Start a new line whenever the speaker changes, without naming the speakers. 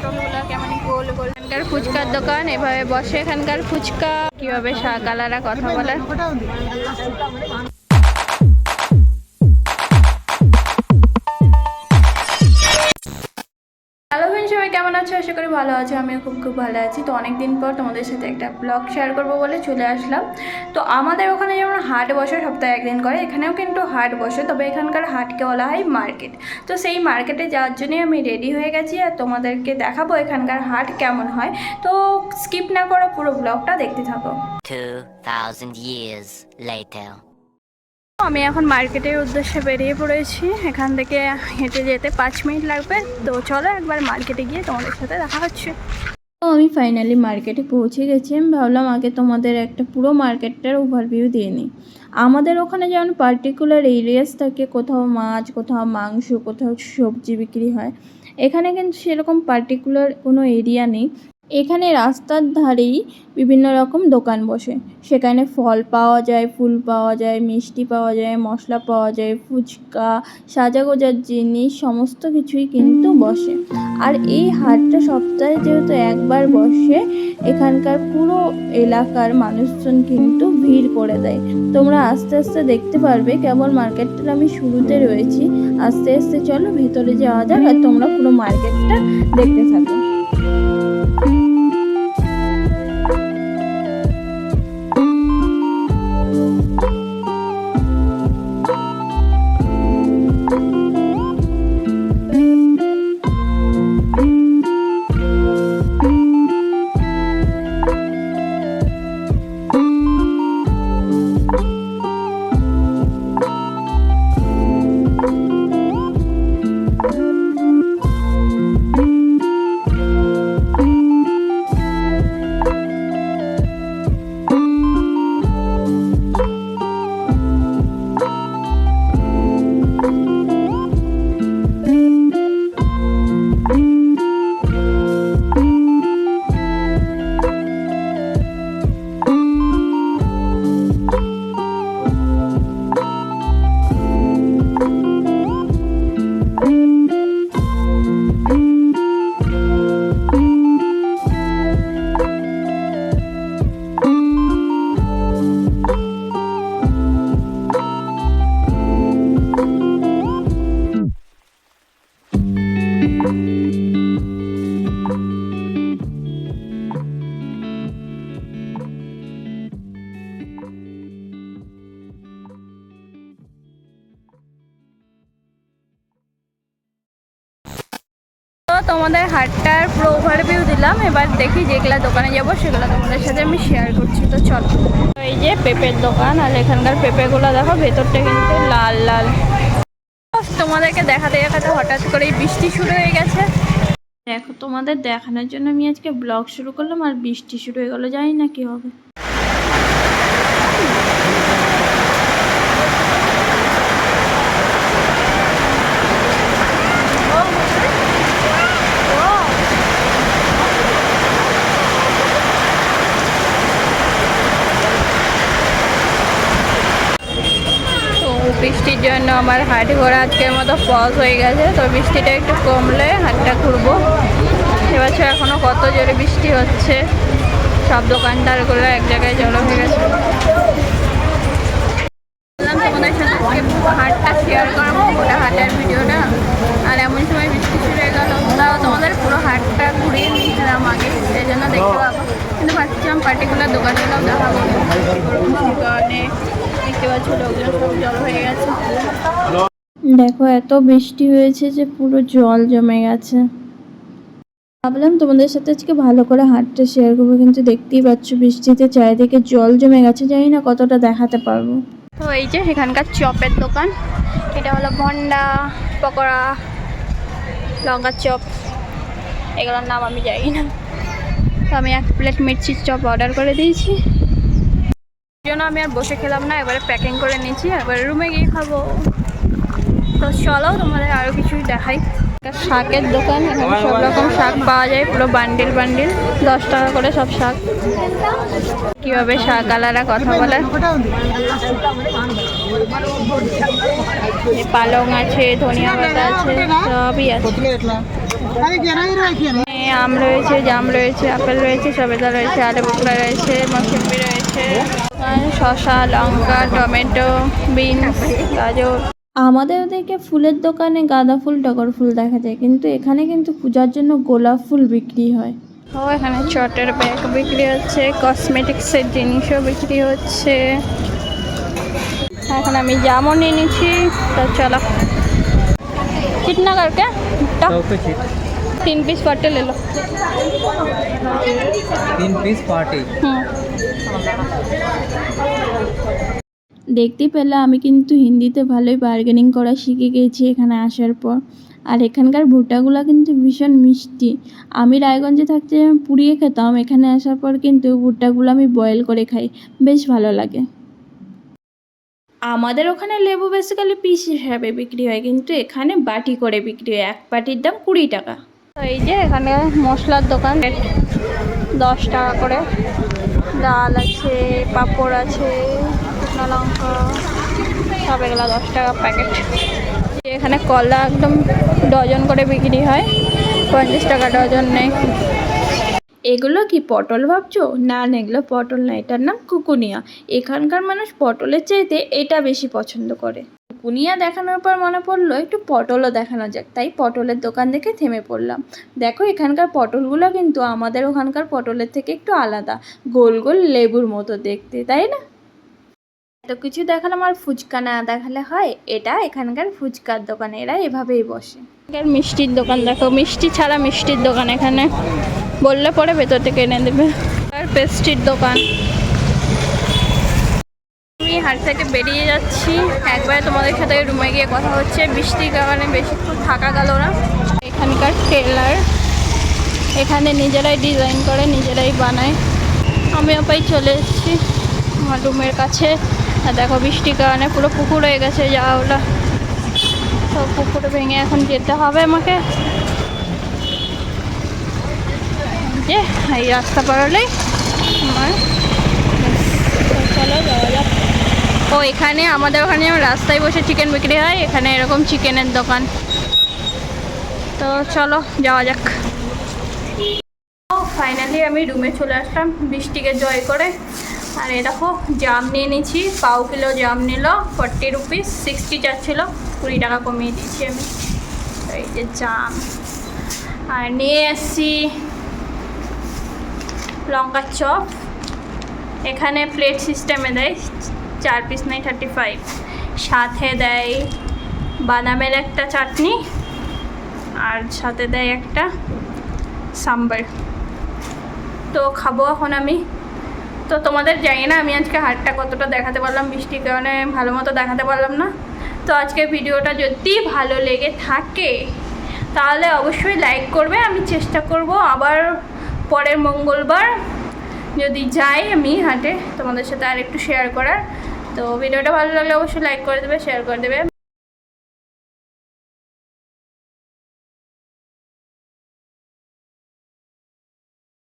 এখানকার ফুচকার দোকান এভাবে বসে এখানকার ফুচকা। কীভাবে শাকালারা কথা বলে সবাই কেমন আছো? আশা করি ভালো আছো আমিও খুব খুব ভালো আছি। তো অনেক দিন পর তোমাদের সাথে একটা ব্লগ শেয়ার করব বলে চলে আসলাম। তো আমাদের ওখানে যেমন হাট বসে সপ্তাহে একদিন করে এখানেও কিন্তু হাট বসে। তবে এখানকার হাটকে বলা হয় মার্কেট তো সেই মার্কেটে যাওয়ার জন্যই আমি রেডি হয়ে গেছি আর তোমাদেরকে দেখাবো এখানকার হাট কেমন হয়। তো স্কিপ না করো পুরো ব্লগটা দেখতে থাকো।
2,000 years later.
আমি এখন মার্কেটের উদ্দেশ্যে বেরিয়ে পড়েছি। এখান থেকে হেঁটে যেতে পাঁচ মিনিট লাগবে। তো চলো একবার মার্কেটে গিয়ে তোমাদের সাথে দেখা হচ্ছে। তো আমি ফাইনালি মার্কেটে পৌঁছে গেছি। আমি ভাবলাম আগে তোমাদের একটা পুরো মার্কেটটার ওভারভিউ দিয়ে নিই। আমাদের ওখানে যেমন পার্টিকুলার এরিয়াস থাকে, কোথাও মাছ, কোথাও মাংস, কোথাও সবজি বিক্রি হয়। এখানে কিন্তু সেরকম পার্টিকুলার কোনো এরিয়া নেই। এখানে রাস্তার ধারেই বিভিন্ন রকম দোকান বসে। সেখানে ফল পাওয়া যায়, ফুল পাওয়া যায়, মিষ্টি পাওয়া যায়, মশলা পাওয়া যায়, ফুচকা, সাজাগোজার জিনিস, সমস্ত কিছুই কিন্তু বসে। আর এই হাটটা সপ্তাহে যেহেতু একবার বসে, এখানকার পুরো এলাকার মানুষজন কিন্তু ভিড় করে দেয়। তোমরা আস্তে আস্তে দেখতে পারবে কেবল মার্কেটটার আমি শুরুতে রয়েছি। আস্তে আস্তে চলো, ভিতরে যাওয়া যাক আর তোমরা পুরো মার্কেটটা দেখতে থাকো। তোমাদের হাটটার পুরো ওভারভিউ দিলাম, এবার দেখি যেগুলা দোকানে যাব, সেগুলো তোমাদের সাথে আমি শেয়ার করছি। তো চলো। এই যে পেঁপের দোকান, আর এখানকার পেঁপেগুলো দেখো, ভেতরটা কিন্তু লাল লাল। তোমাদেরকে দেখাতে দেখাতে হঠাৎ করেই বৃষ্টি শুরু হয়ে গেছে। দেখো, তোমাদের দেখানোর জন্য আমি আজকে ব্লগ শুরু করলাম, আর বৃষ্টি শুরু হয়ে গেলো, জানি না কি হবে তো বৃষ্টির জন্য আমার হাট ঘোরা আজকের মতো পজ হয়ে গেছে। তো বৃষ্টিটা একটু কমলে হাটটা ঘুরবো। এবছর এখনও কত জোরে বৃষ্টি হচ্ছে, সব দোকানদারগুলো এক জায়গায় জড়ো হয়ে গেছে। হাটটা শেয়ার করব গোটা হাটের ভিডিওটা। আর এমন সময় তোমাদের পুরো হাটটা ঘুরিয়ে সেই জন্য দেখতে পাবো। কিন্তু ভাবছিলাম পার্টিকুলার দোকানগুলো দেখাবো। কারণে দেখতে পাচ্ছ লোকজন সব জল হয়ে গেছে। দেখো এত বৃষ্টি হয়েছে যে পুরো জল জমে গেছে। ভাবলাম তোমাদের সাথে আজকে ভালো করে হাটটা শেয়ার করব কিন্তু দেখতেই পাচ্ছ বৃষ্টিতে চারিদিকে জল জমে গেছে জানি না কতটা দেখাতে পারব। তো এই যে এখানকার চপের দোকান এটা হলো ভন্ডা পকোড়া লঙ্কার চপ এগুলোর নাম আমি জানি না। তো আমি এক প্লেট মির্চির চপ অর্ডার করে দিয়েছি। জন্য আমি আর বসে খেলাম না, এবারে প্যাকিং করে নিয়েছি, এবারে রুমে গিয়ে খাব। তো চলো তোমাদের আরও কিছুই দেখাই। শাকের দোকান, এখানে সব রকম শাক পাওয়া যায়, পুরো বান্ডিল বান্ডিল দশ টাকা করে সব শাক। কীভাবে শাক আলারা কথা বলে? পালং আছে, ধনিয়া পাতা আছে, সবই আছে। আম রয়েছে জাম রয়েছে আপেল রয়েছে সবেদা রয়েছে আলু বোকরা রয়েছে মৌসুমি রয়েছে শশা লঙ্কা টমেটো বিনস গাজর।
আমাদের ওদেরকে ফুলের দোকানে গাঁদা ফুল টগর ফুল দেখা যায় কিন্তু এখানে কিন্তু পূজার জন্য গোলাপ ফুল বিক্রি হয়।
ও এখানে চটের ব্যাগ বিক্রি হচ্ছে কসমেটিক্সের জিনিসও বিক্রি হচ্ছে। এখন আমি জামও নিয়ে নিচ্ছি তো চলো। কিটনাগরকে? একটা তিন পিস পার্টে লে
লো তিন পিস
পার্টে
দেখতে পেলে আমি কিন্তু হিন্দিতে ভালোই বার্গেনিং করা শিখে গেছি এখানে আসার পর। আর এখানকার ভুট্টাগুলো কিন্তু ভীষণ মিষ্টি। আমি রায়গঞ্জে থাকতে পুড়িয়ে খেতাম। এখানে আসার পর কিন্তু ভুট্টাগুলো আমি বয়েল করে খাই। বেশ ভালো লাগে। আমাদের ওখানে লেবু বেসিক্যালি পিস হিসাবে বিক্রি হয়, কিন্তু এখানে বাটি করে বিক্রি হয়, এক বাটির দাম কুড়ি টাকা।
তো এই যে এখানে মশলার দোকান, দশ টাকা করে। ডাল আছে, পাঁপড় আছে, শুকনো লঙ্কা, সব এগুলো দশ টাকা প্যাকেট। এখানে কলা একদম ডজন করে বিক্রি হয়, পঞ্চাশ টাকা ডজন নেই
এগুলো কি পটল ভাবছ? না না, এগুলো পটল না, এটার নাম কুকুনিয়া। এখানকার মানুষ পটলের চাইতে এটা বেশি পছন্দ করে। কুকুনিয়া দেখানোর পর মনে পড়ল, একটু পটলও দেখানো যাক। তাই পটলের দোকান দেখে থেমে পড়লাম। দেখো, এখানকার পটলগুলো কিন্তু আমাদের ওখানকার পটলের থেকে একটু আলাদা। গোল গোল লেবুর মতো দেখতে, তাই না? এত কিছু দেখালাম আর ফুচকা না দেখালে হয়? এটা এখানকার ফুচকার দোকান, এরা এভাবেই বসে।
মিষ্টির দোকান, দেখো, মিষ্টি ছাড়া মিষ্টির দোকান এখানে। বললে পরে ভেতর থেকে এনে দেবে। আর পেস্ট্রির দোকান। আমি হাট থেকে বেরিয়ে যাচ্ছি। একবারে তোমাদের সাথে রুমে গিয়ে কথা হচ্ছে। বৃষ্টির কারণে বেশিক্ষণ থাকা গেল না। এখানকার টেলার এখানে নিজেরাই ডিজাইন করে, নিজেরাই বানায়। আমি ওপাই চলে এসেছি আমার রুমের কাছে। আর দেখো বৃষ্টির কারণে পুরো পুকুর হয়ে গেছে যাওয়াগুলো তো পুকুর ভেঙে এখন যেতে হবে আমাকে। এই রাস্তা পারলেই আমার চলো যাওয়া যাক ও, এখানে আমাদের ওখানে রাস্তায় বসে চিকেন বিক্রি হয়, এখানে এরকম চিকেনের দোকান। তো চলো, যাওয়া যাক। ফাইনালি আমি রুমে চলে আসলাম, বৃষ্টিকে জয় করে। আর এই দেখো জাম নিয়ে নিয়েছি, পাও কিলো জাম নিল ফর্টি রুপিস সিক্সটি চাচ্ছিলো, কুড়ি টাকা কমিয়ে দিয়েছি আমি। এই যে জাম আর নিয়ে এসছি লঙ্কার চপ। এখানে প্লেট সিস্টেমে দেয় চার পিস নাই থার্টি ফাইভ সাথে দেয় বাদামের একটা চাটনি আর সাথে দেয় একটা সাম্বার। তো খাব এখন আমি। তো তোমাদের জানি না আমি আজকে হাটটা কতটা দেখাতে পারলাম, বৃষ্টির কারণে ভালো মতো দেখাতে পারলাম না। তো আজকে ভিডিওটা যদি ভালো লেগে থাকে, তাহলে অবশ্যই লাইক করবে। আমি চেষ্টা করব আবার পরের মঙ্গলবার যদি যাই আমি হাটে তোমাদের সাথে আর একটু শেয়ার করার। তো ভিডিওটা ভালো লাগলে অবশ্যই লাইক করে দেবে শেয়ার করে দেবে।